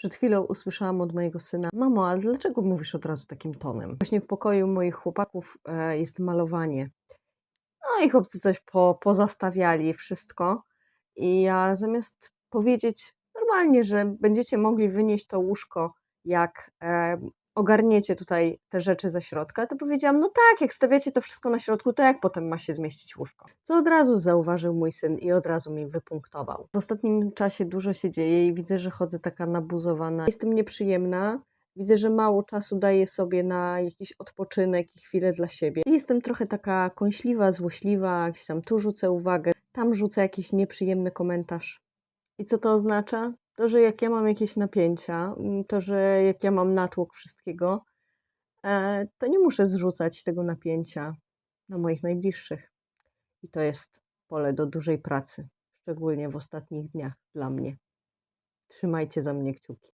Przed chwilą usłyszałam od mojego syna: Mamo, ale dlaczego mówisz od razu takim tonem? Właśnie w pokoju moich chłopaków e, jest malowanie. No i chłopcy coś po, pozastawiali, wszystko. I ja zamiast powiedzieć normalnie, że będziecie mogli wynieść to łóżko, jak e, ogarniecie tutaj te rzeczy ze środka, to powiedziałam: No tak, jak stawiacie to wszystko na środku, to jak potem ma się zmieścić łóżko? Co od razu zauważył mój syn i od razu mi wypunktował. W ostatnim czasie dużo się dzieje i widzę, że chodzę taka nabuzowana. Jestem nieprzyjemna. Widzę, że mało czasu daję sobie na jakiś odpoczynek i chwilę dla siebie. Jestem trochę taka kąśliwa, złośliwa, gdzieś tam tu rzucę uwagę, tam rzucę jakiś nieprzyjemny komentarz. I co to oznacza? To, że jak ja mam jakieś napięcia, mm, to, że jak ja mam natłok wszystkiego, e, to nie muszę zrzucać tego napięcia na moich najbliższych. I to jest pole do dużej pracy, szczególnie w ostatnich dniach dla mnie. Trzymajcie za mnie kciuki.